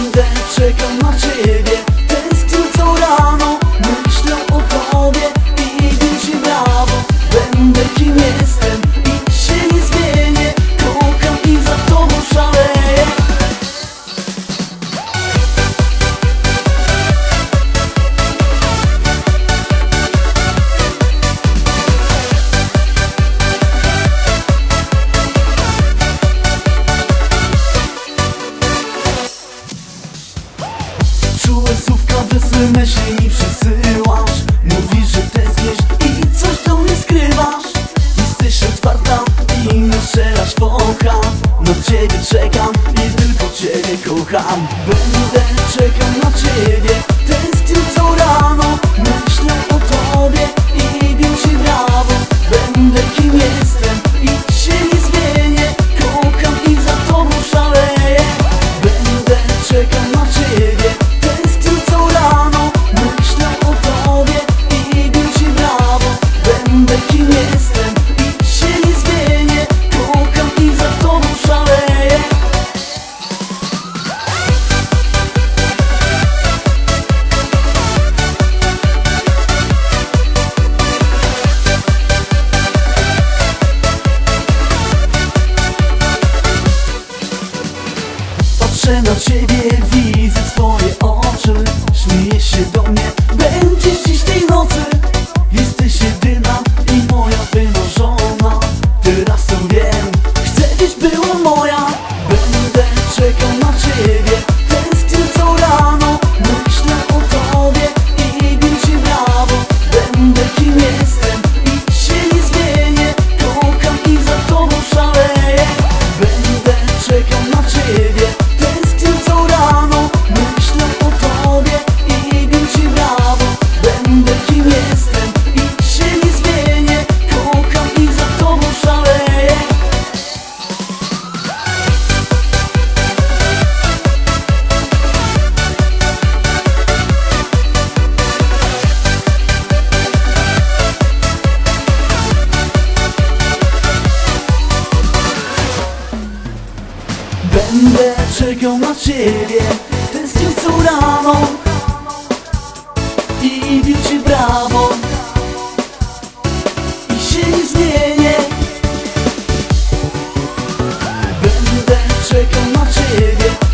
będę czekał na ciebie. Tęsknił co rano Złe myśli mi przesyłasz Mówisz, że tęskniesz i coś do mnie skrywasz. Jesteś otwarta i nie strzelasz w Na ciebie czekam i tylko ciebie kocham. Będę czekał na ciebie. Patrzę na ciebie, widzę twoje oczy Śmieje się do mnie, będziesz dziś tej nocy. serce czekam na ciebie? Tęsknię co rano I bił ci brawo. I się nie zmienię. Będę czekał na ciebie.